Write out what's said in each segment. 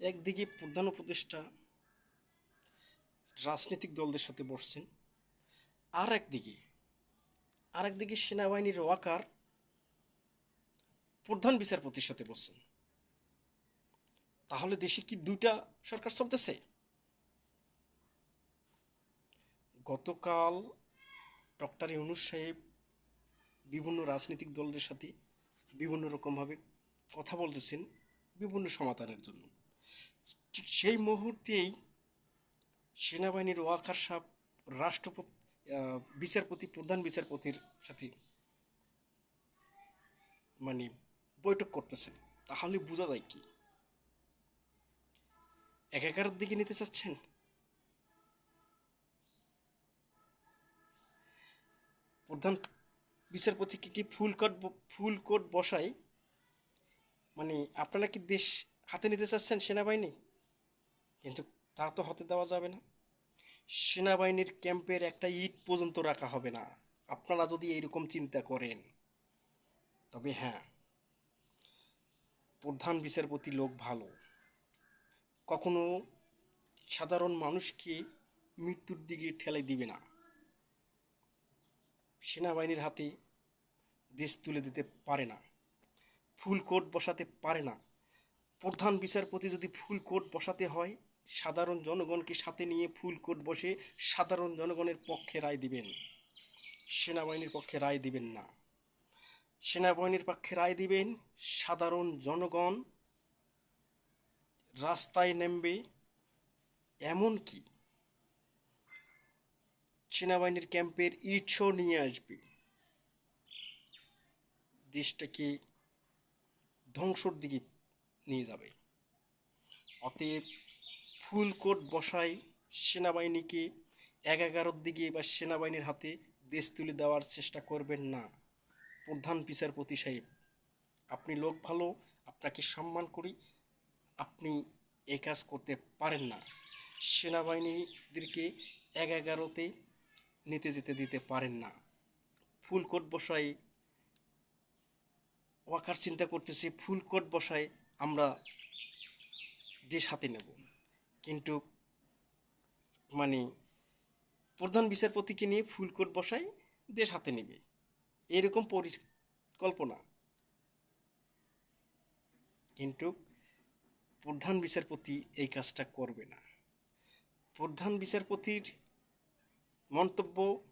একদিকে প্রধান উপদেষ্টা রাজনৈতিক দলদের সাথে বসছেন আর একদিকে আর একদিকে সেনাবাহিনীর ওয়াকার প্রধান বিচারপতির সাথে বসছেন। তাহলে দেশে কি দুইটা সরকার চলতেছে? গতকাল ডক্টর ইউনুস সাহেব বিভিন্ন রাজনৈতিক দলদের সাথে বিভিন্ন রকমভাবে কথা বলতেছেন বিভিন্ন সমাধানের জন্য। ঠিক সেই মুহূর্তেই সেনাবাহিনীর ওয়াকার সাহেব, রাষ্ট্রপতি বিচারপতি, প্রধান বিচারপতির সাথে মানে বৈঠক করতেছেন। তাহলে বোঝা যায় কি? এক একার দিকে নিতে চাচ্ছেন? প্রধান বিচারপতিকে কি ফুল কোট ফুল কোট বসায়? মানে আপনারা কি দেশ হাতে নিতে চাচ্ছেন সেনাবাহিনী? কিন্তু তা তো হতে দেওয়া যাবে না। সেনাবাহিনীর ক্যাম্পের একটা ইট পর্যন্ত রাখা হবে না। আপনারা যদি এইরকম চিন্তা করেন, তবে হ্যাঁ প্রধান বিচারপতি লোক ভালো। কখনো সাধারণ মানুষকে মৃত্যুর দিকে ঠেলে দিবে না। সেনাবাহিনীর হাতে দেশ তুলে দিতে পারে না। ফুল কোর্ট বসাতে পারে না। প্রধান বিচারপতি যদি ফুল কোর্ট বসাতে হয় সাধারণ জনগণকে সাথে নিয়ে ফুল কোর্ট বসে সাধারণ জনগণের পক্ষে রায় দিবেন। সেনাবাহিনীর পক্ষে রায় দিবেন না। সেনাবাহিনীর পক্ষে রায় দিবেন সাধারণ জনগণ রাস্তায় নেমবে এমনকি সেনাবাহিনীর ক্যাম্পের ইটসও নিয়ে আসবে। দেশটাকে ধ্বংসর দিকে নিয়ে যাবে। অতএব ফুল কোট বসাই সেনাবাহিনীকে এক এগারোর দিকে বা সেনাবাহিনীর হাতে দেশ তুলে দেওয়ার চেষ্টা করবেন না। প্রধান বিচারপতি সাহেব, আপনি লোক ভালো, আপনাকে সম্মান করি, আপনি এই কাজ করতে পারেন না। সেনাবাহিনীদেরকে এক এগারোতে নিতে যেতে দিতে পারেন না। ফুল কোট বসাই ওয়াকার চিন্তা করতেছি, ফুল কোট বসায় আমরা দেশ হাতে নেব। কিন্তু মানে প্রধান বিচারপতিকে নিয়ে ফুল কোট বসাই দেশ হাতে নেবে। এরকম পরিকল্পনা। কিন্তু প্রধান বিচারপতি এই কাজটা করবে না। প্রধান বিচারপতির মন্তব্য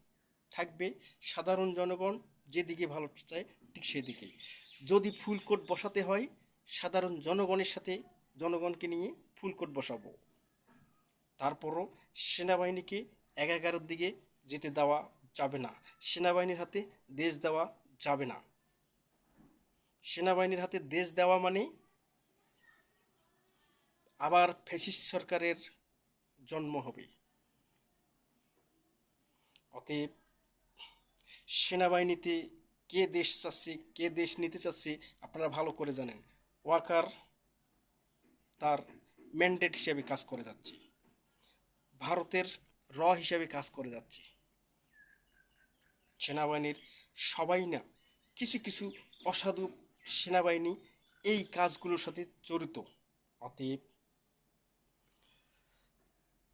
থাকবে, সাধারণ জনগণ যেদিকে ভালো চায় ঠিক সেদিকেই যদি ফুল কোট বসাতে হয়, সাধারণ জনগণের সাথে জনগণকে নিয়ে ফুল কোট বসাবো। তারপরও সেনাবাহিনীকে এক এগারোর দিকে যেতে দেওয়া যাবে না। সেনাবাহিনীর হাতে দেশ দেওয়া যাবে না। সেনাবাহিনীর হাতে দেশ দেওয়া মানে আবার ফ্যাসিস্ট সরকারের জন্ম হবে। অতএব সেনাবাহিনীতে কে দেশ চাচ্ছে, কে দেশ নিতে চাচ্ছে আপনারা ভালো করে জানেন। ওয়াকার তার ম্যান্ডেট হিসেবে কাজ করে যাচ্ছে। ভারতের র হিসেবে কাজ করে যাচ্ছে। সেনাবাহিনীর সবাই না কিছু কিছু অসাধু সেনাবাহিনী এই কাজগুলোর সাথে জড়িত। অতএব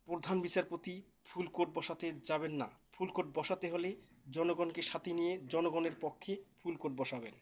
প্রধান বিচারপতি ফুল কোর্ট বসাতে যাবেন না। ফুল কোর্ট বসাতে হলে জনগণকে সাথে নিয়ে জনগণের পক্ষে ফুল কোর্ট বসাবেন।